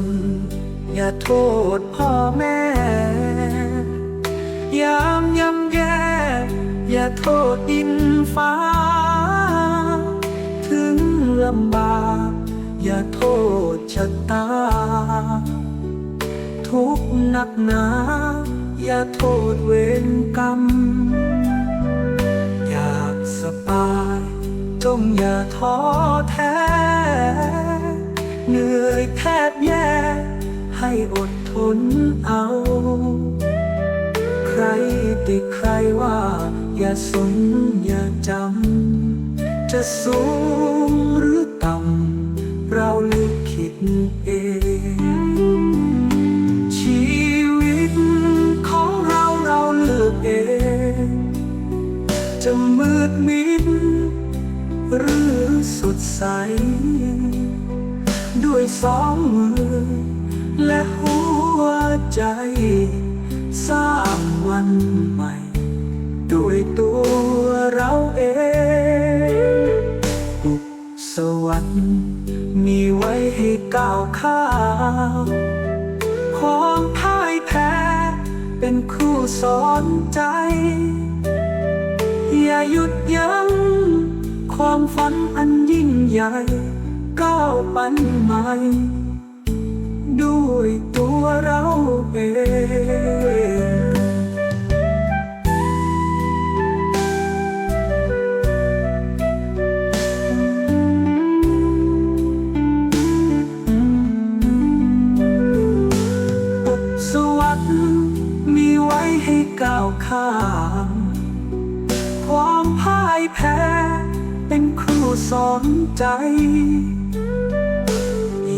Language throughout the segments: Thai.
น อย่าโทษพ่อแม่ ยามยำแย่อย่าโทษดินฟ้า ถึงลำบาก อย่าโทษชะตา ทุกหนักหนา อย่าโทษเวรกรรม อยากสบาย จงอย่าท้อแท้ เหนื่อยแทบแย่ ให้อดทนเอา ใครติใครว่า อย่าสนอย่าจำจะสู้ สองมือ และหัวใจสร้างวันใหม่ ด้วยตัวเราเองอุกสวรรค์มีไว้ให้ก้าวข้ามความพ่ายแพ้ เป็นครูสอนใจ อย่าหยุดยั้งความฝันอันยิ่งใหญ่ ก้าวไปใหม่ ด้วยตัวเราเองสวัสดีไว้ให้ก้าวข้าม ความพ่ายแพ้ เป็นครูสอนใจ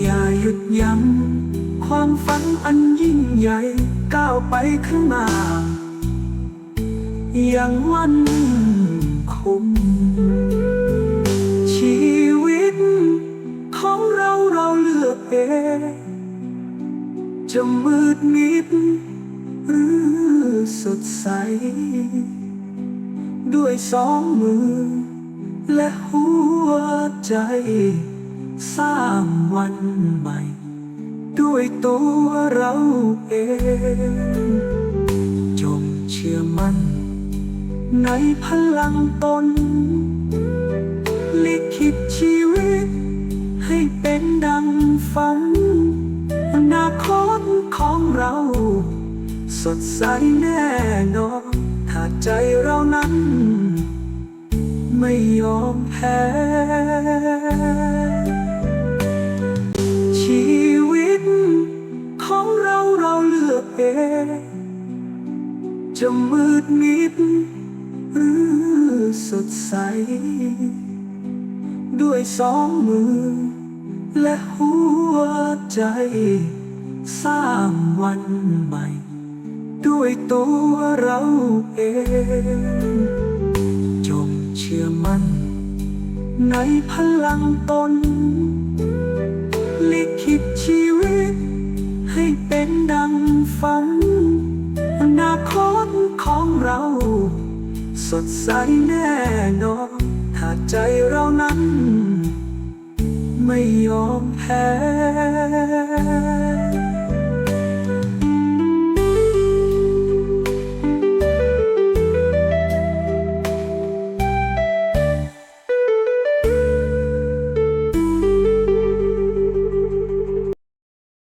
อย่าหยุดยัง้งความฝันอันยิ่งใหญ่ก้าวไปข้างหน้า อย่างมั่นคงชีวิต ของเราเราเลือกเองจะมืดมิดหรือสดใส ด้วยสองมือ และหัวใจ สร้างวันใหม่ ด้วยตัวเราเอง จงเชื่อมั่น ในพลังตน ลิขิตชีวิต ให้เป็นดังฝันอนาคตของเรา สดใสแน่นอนถ้าใจเรานั้น ไม่ยอมแพ้ ชีวิตของเราเราเลือกเองจะมืดมิดหรือสดใส ด้วยสองมือ และหัวใจ สร้างวันใหม่ ด้วยตัวเราเอง ชื่อมั่น ในพลังตน ลิขิตชีวิต ให้เป็นดังฝัน อนาคตของเรา สดใสแน่นอนถ้าใจเรานั้น ไม่ยอมแพ้